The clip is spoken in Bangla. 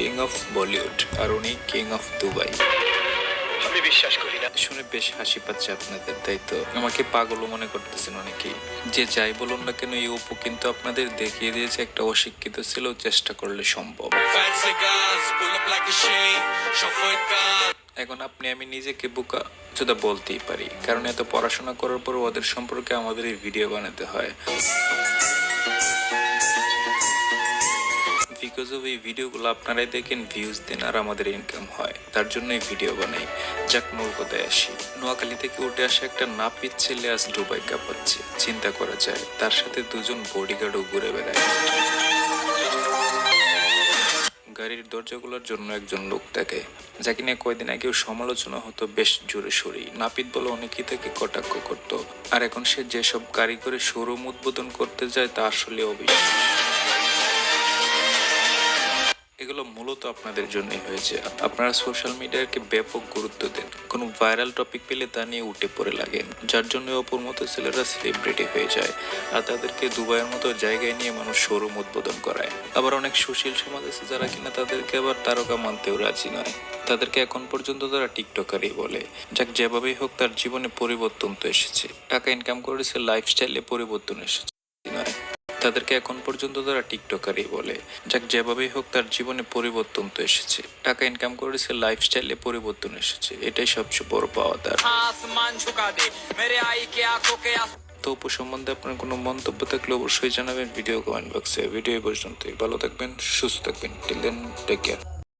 কিং অফ বলিউড আর উনি কিং অফ দুবাই আমি বিশ্বাস করি না। শুনে বেশ হাসি পাচ্ছে আপনাদের তাই তো? আমাকে পাগলও মনে করতেছেন অনেকেই। যে যাই বলুন না কেন এই অপু কিন্তু আপনাদের দেখিয়ে দিয়েছে একটা অশিক্ষিত ছেলেও চেষ্টা করলে সম্ভব. এখন আপনি আমি নিজেকে বোকা যেটা বলতেই পারি কারণ এত পড়াশোনা করার পর ওদের সম্পর্কে আমাদের এই ভিডিও বানাতে হয়। বিকজ অফ এই ভিডিওগুলো আপনারাই দেখেন ভিউজ দেন আর আমাদের ইনকাম হয়। তার জন্য এই ভিডিও বানাই। যাক মূল কথায় আসি। নোয়াখালী থেকে উঠে আসা একটা নাপিত ছেলে আজ দুবাই কাঁপাচ্ছে। চিন্তা করা যায়, তার সাথে দুজন বডিগার্ডও ঘুরে বেড়ায়। গাড়ির দরজাগুলোর জন্য একজন লোক থাকে যাকে নিয়ে কয়দিন আগেও সমালোচনা হতো, বেশ জোরে সরি নাপিত বলে অনেকেই তাকে কটাক্ষ করত। আর এখন সে যেসব গাড়ি করে শোরুম উদ্বোধন করতে যায়, তা আসলে অবিশ্বাস এগুলো মূলত আপনাদের জন্যই হয়েছে। আপনারা সোশ্যাল মিডিয়াকে ব্যাপক গুরুত্ব দেন। কোনো ভাইরাল টপিক পেলে তা নিয়ে উঠে পড়ে লাগেন, যার জন্য অপর মতো ছেলেরা সেলিব্রিটি হয়ে যায় আর তাদেরকে দুবাইয়ের মতো জায়গায় নিয়ে মানুষ শোরুম উদ্বোধন করায়। আবার অনেক সুশীল সমাজ আছে যারা কিনা তাদেরকে আবার তারকা মানতেও রাজি নয়। তাদেরকে এখন পর্যন্ত তারা টিকটকারই বলে। যাক, যেভাবেই হোক তার জীবনে পরিবর্তন তো এসেছে। টাকা ইনকাম করেছে লাইফস্টাইলে পরিবর্তন এসেছে। তাদেরকে এখন পর্যন্ত তারা টিকটকারই বলে। যাক যেভাবেই হোক তার জীবনে পরিবর্তন তো এসেছে। টাকা ইনকাম করেছে লাইফস্টাইলে পরিবর্তন এসেছে। এটাই সবচেয়ে বড় পাওয়া তার তো উপ সম্বন্ধে আপনার কোনো মন্তব্য থাকলে অবশ্যই জানাবেন ভিডিও কমেন্ট বক্সে ভিডিও পর্যন্তই। ভালো থাকবেন সুস্থ থাকবেন। Take care